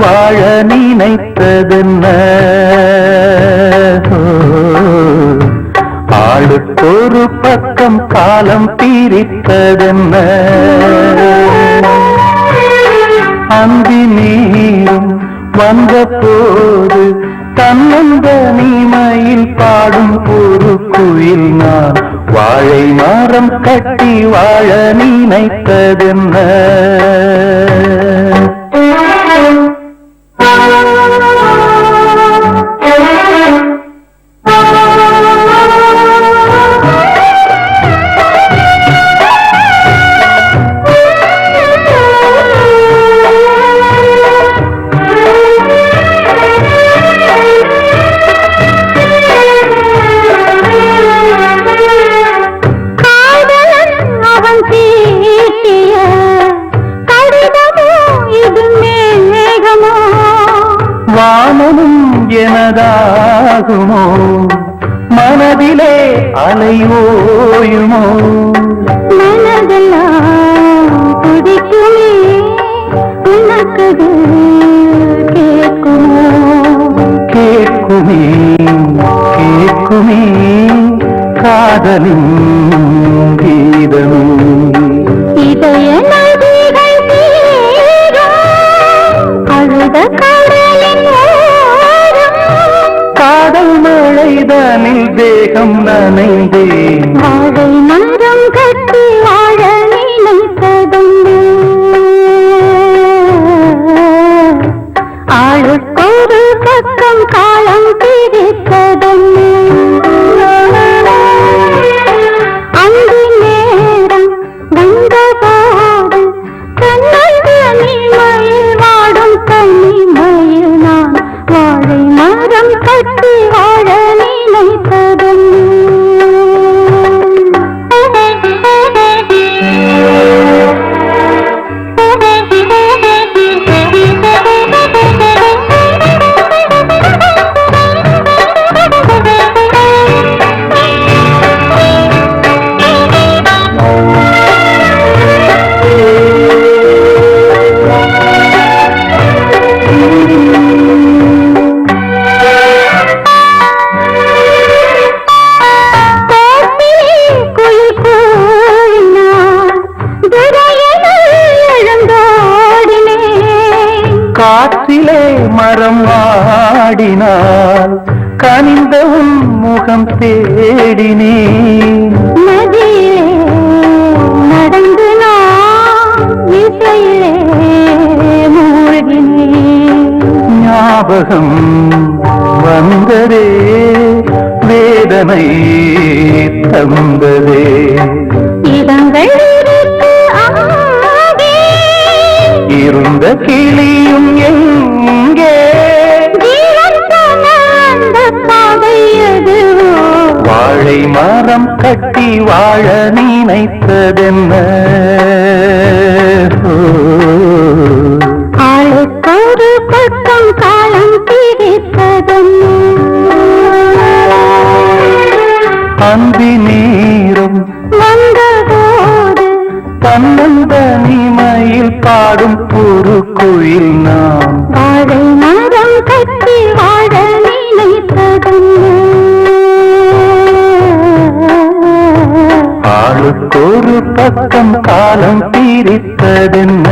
வாழ நினைத்ததென்ன? ஆளுக்கொரு பக்கம் காலம் பிரித்ததென்ன அந்தி நீரும் வந்த போது தன்னந்த நீமையில் பாடும் ஒரு குயில் நான் வாழை மரம் கட்டி வாழ நினைத்ததென்ன? காதலன் வானமும் எனதாகுமோ? மனதிலே அலையோயுமோ? மனதெல்லாம் துடிக்குமே உனக்கது கேட்குமோ? கேட்குமே கேட்குமே காதலின் வாழை மரம் கட்டி வாழ நினைத்ததுண்டு. ஆளுக்கொரு பக்கம் காலம் பிரித்ததும் மரம் ஆடினால் கனிந்த உன் முகம் நதியிலே நடந்து ஞாபகம் வந்ததே வேதனை தந்ததே. இடங்கள் இருந்த கிளியும் எங்கே வாழை மரம் கட்டி வாழ நினைத்ததென்ன? ஆளுக்கொரு பக்கம் காலம் பிரித்ததென்ன? அந்தி நீரும் வந்தபோது தன்னந்த நீமையில் பாடும் ஒரு குயில் நாம். பக்கம் காலம் தீரித்ததென்ன?